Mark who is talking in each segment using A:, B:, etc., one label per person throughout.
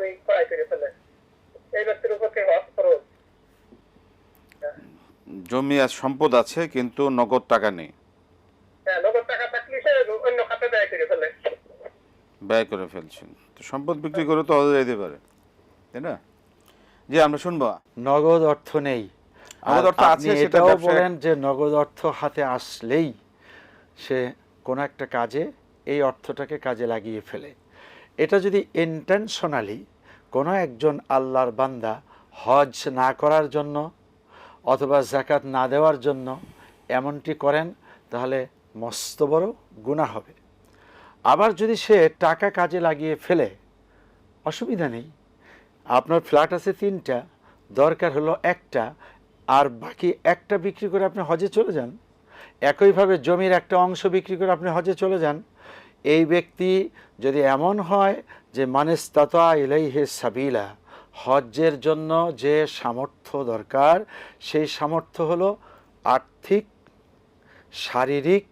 A: জমি ক্রয় করে ফেলে এই ব্যক্তির উপর হজ খরচ
B: জমি আর সম্পদ আছে কিন্তু নগদ টাকা নেই।
A: হ্যাঁ নগদ টাকা থাকলে সে অন্য খাতে ব্যয় করে ফেলে।
B: ব্যয় করে ফেলছেন। তো সম্পদ বিক্রি করে তো হজে যেতে পারে তাই না? জি আমরা শুনব।
C: নগদ অর্থ নেই।
B: নগদ অর্থ আছে,
C: বলেন যে নগদ অর্থ হাতে আসলেই সে কোনো একটা কাজে এই অর্থটাকে কাজে লাগিয়ে ফেলে। এটা যদি ইন্টেনশনালি কোনো একজন আল্লাহর বান্দা হজ না করার জন্য অথবা জাকাত না দেওয়ার জন্য এমনটি করেন, তাহলে মস্ত বড় গুণা হবে। আবার যদি সে টাকা কাজে লাগিয়ে ফেলে, অসুবিধা নেই। আপনার ফ্ল্যাট আছে তিনটা, দরকার হলো একটা, আর বাকি একটা বিক্রি করে আপনি হজে চলে যান। একইভাবে জমির একটা অংশ বিক্রি করে আপনি হজে চলে যান এই ব্যক্তি যদি এমন হয় যে মানেস তাতা ইলাইহে সাবিলা, হজ্জের জন্য যে সামর্থ্য দরকার, সেই সামর্থ্য হলো আর্থিক, শারীরিক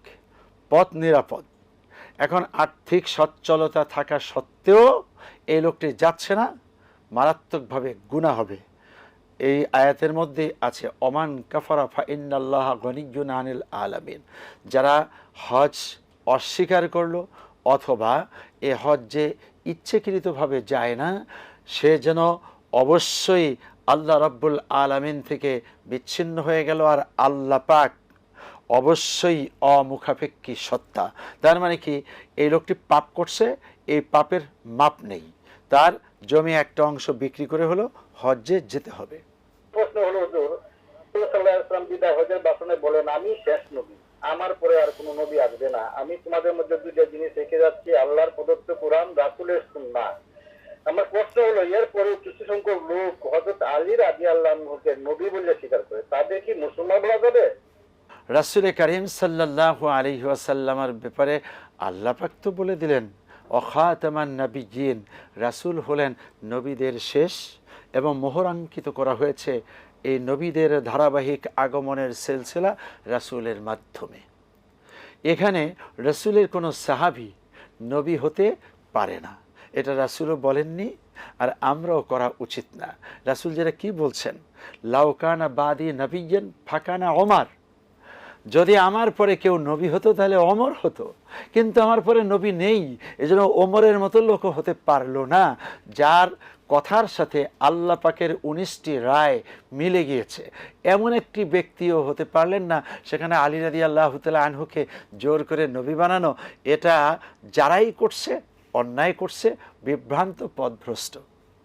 C: পথ নিরাপদ। এখন আর্থিক সচ্ছলতা থাকা সত্ত্বেও এই লোকটি যাচ্ছে না, মারাত্মকভাবে গুণা হবে। এই আয়াতের মধ্যে আছে অমান কাফারা ফা ইন্নাল্লাহ গনিজুন আনিল আলামিন। যারা হজ অস্বীকার করল অথবা এ হজ্জে ইচ্ছেকৃতভাবে যায় না, সে যেন অবশ্যই আল্লাহ রব্বুল আলামিন থেকে বিচ্ছিন্ন হয়ে গেল আর আল্লাহ পাক অবশ্যই অমুখাপেক্ষী সত্তা। তার মানে কি? এই লোকটি পাপ করছে, এই পাপের মাপ নেই। তার জমি একটা অংশ বিক্রি করে হলো, হজ্জে যেতে হবে।
A: প্রশ্ন হলো হজের বাসনে বলেন, আমি শেষ নবী। আমার পরে আর কোনো নবী আসবে না। আমি তোমাদের মধ্যে দুইটা জিনিস রেখে যাচ্ছি, আল্লাহর প্রদত্ত কোরআন রাসুলের সুন্না আমার প্রশ্ন হলো এর পরেও কিছু সংখ্যক লোক হজরত আলীর আদি আল্লাহকে নবী বলে স্বীকার করে, তাদের কি মুসলমান বলা যাবে?
C: রাসুল করিম সাল্লাহ আলী ওয়াসাল্লামার ব্যাপারে আল্লাহ পাক তো বলে দিলেন, অখাতামান নবী জিন রাসুল হলেন নবীদের শেষ এবং মোহরাঙ্কিত করা হয়েছে। এই নবীদের ধারাবাহিক আগমনের সিলসিলা রাসুলের মাধ্যমে। এখানে রসুলের কোনো সাহাবি নবী হতে পারে না। এটা রাসুলও বলেননি আর আমরাও করা উচিত না। রাসুল যেটা কি বলছেন? লাউকানা বাদি নবীন ফাঁকানা ওমার। যদি আমার পরে কেউ নবী হতো, তাহলে অমর হতো। কিন্তু আমার পরে নবী নেই, এজন্য ওমরের মতো লোক হতে পারল না। যার কথার সাথে আল্লাহ পাকের উনিশটি রায় মিলে গিয়েছে। এমন একটি ব্যক্তিও হতে পারলেন না, সেখানে আলী রাদি আল্লাহ তালা আনহুকে জোর করে নবী বানানো। এটা যারাই করছে, অন্যায় করছে, বিভ্রান্ত পথভ্রষ্ট